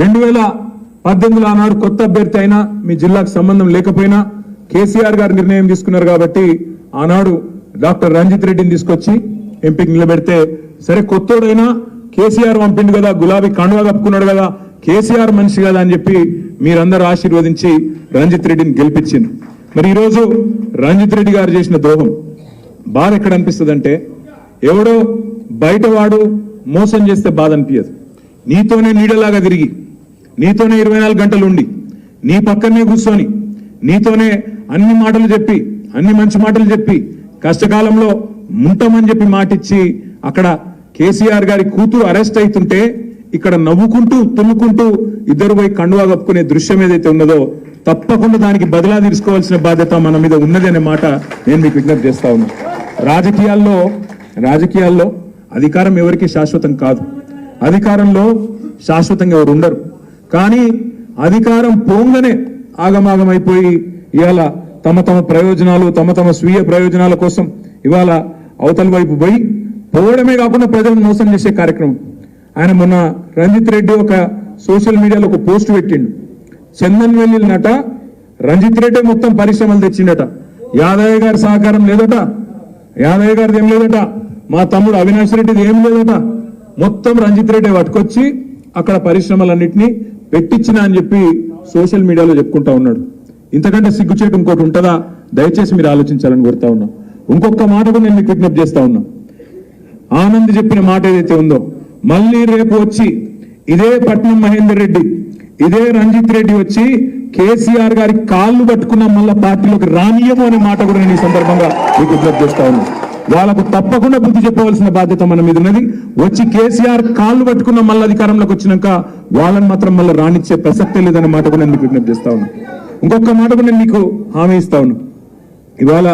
రెండు వేల పద్దెనిమిదిలో ఆనాడు కొత్త అభ్యర్థి అయినా మీ జిల్లాకు సంబంధం లేకపోయినా కేసీఆర్ గారు నిర్ణయం తీసుకున్నారు కాబట్టి ఆనాడు డాక్టర్ రంజిత్ రెడ్డిని తీసుకొచ్చి ఎంపీకి నిలబెడితే సరే కొత్తోడైనా కేసీఆర్ పంపిండు కదా గులాబీ కండువా కప్పుకున్నాడు కదా కేసీఆర్ మనిషి కదా అని చెప్పి మీరందరూ ఆశీర్వదించి రంజిత్ రెడ్డిని గెలిపించింది మరి ఈరోజు రంజిత్ రెడ్డి గారు చేసిన ద్రోహం బాధ ఎక్కడ అనిపిస్తుంది అంటే ఎవడో బయటవాడు మోసం చేస్తే బాధ అనిపించదు నీతోనే నీడలాగా తిరిగి నీతోనే ఇరవై నాలుగు గంటలు ఉండి నీ పక్కనే కూర్చొని నీతోనే అన్ని మాటలు చెప్పి అన్ని మంచి మాటలు చెప్పి కష్టకాలంలో ఉంటామని చెప్పి మాటిచ్చి అక్కడ కేసీఆర్ గారి కూతురు అరెస్ట్ అవుతుంటే ఇక్కడ నవ్వుకుంటూ తుమ్ముకుంటూ ఇద్దరు పోయి కండువా కప్పుకునే దృశ్యం ఏదైతే ఉన్నదో తప్పకుండా దానికి బదిలా తీసుకోవాల్సిన బాధ్యత మన మీద ఉన్నది అనే మాట నేను మీకు విజ్ఞప్తి చేస్తా ఉన్నా. రాజకీయాల్లో రాజకీయాల్లో అధికారం ఎవరికి శాశ్వతం కాదు. అధికారంలో శాశ్వతంగా ఎవరు ఉండరు. కానీ అధికారం పోంగనే ఆగమాగమైపోయి ఇవాళ తమ తమ ప్రయోజనాలు తమ తమ స్వీయ ప్రయోజనాల కోసం ఇవాళ అవతల వైపు పోయి పోవడమే కాకుండా ప్రజలను మోసం చేసే కార్యక్రమం. ఆయన మొన్న రంజిత్ రెడ్డి ఒక సోషల్ మీడియాలో ఒక పోస్ట్ పెట్టిండు. చందన్ నట రంజిత్ రెడ్డి మొత్తం పరిశ్రమలు తెచ్చిండట. యాదయ్య గారి సహకారం లేదట యాదయ్య గారిది ఏం లేదట మా తమ్ముడు అవినాష్ రెడ్డిది ఏం లేదట. మొత్తం రంజిత్ రెడ్డి పట్టుకొచ్చి అక్కడ పరిశ్రమలన్నింటినీ పెట్టించిన అని చెప్పి సోషల్ మీడియాలో చెప్పుకుంటా ఉన్నాడు. ఇంతకంటే సిగ్గుచేటు ఇంకోటి ఉంటుందా? దయచేసి మీరు ఆలోచించాలని కోరుతా ఉన్నా. ఇంకొక మాట కూడా నేను మీకు విజ్ఞప్తి చేస్తా ఉన్నా. ఆనంద్ చెప్పిన మాట ఏదైతే ఉందో మళ్ళీ రేపు వచ్చి ఇదే పట్నం మహేందర్ రెడ్డి ఇదే రంజిత్ రెడ్డి వచ్చి కేసీఆర్ గారి కాళ్ళు పట్టుకున్న మళ్ళీ పార్టీలోకి రానియము అనే మాట కూడా నేను ఈ సందర్భంగా మీకు విజ్ఞప్తి చేస్తా ఉన్నా. వాళ్ళకు తప్పకుండా బుద్ధి చెప్పవలసిన బాధ్యత మన మీద ఉన్నది. వచ్చి కేసీఆర్ కాళ్ళు పట్టుకున్న మళ్ళీ అధికారంలోకి వచ్చినాక వాళ్ళని మాత్రం మళ్ళీ రాణించే ప్రసక్తే లేదన్న మాట కూడా నేను మీకు విజ్ఞప్తి చేస్తా ఉన్నా. ఇంకొక మాట కూడా నేను మీకు హామీ ఇస్తా ఉన్నా. ఇవాళ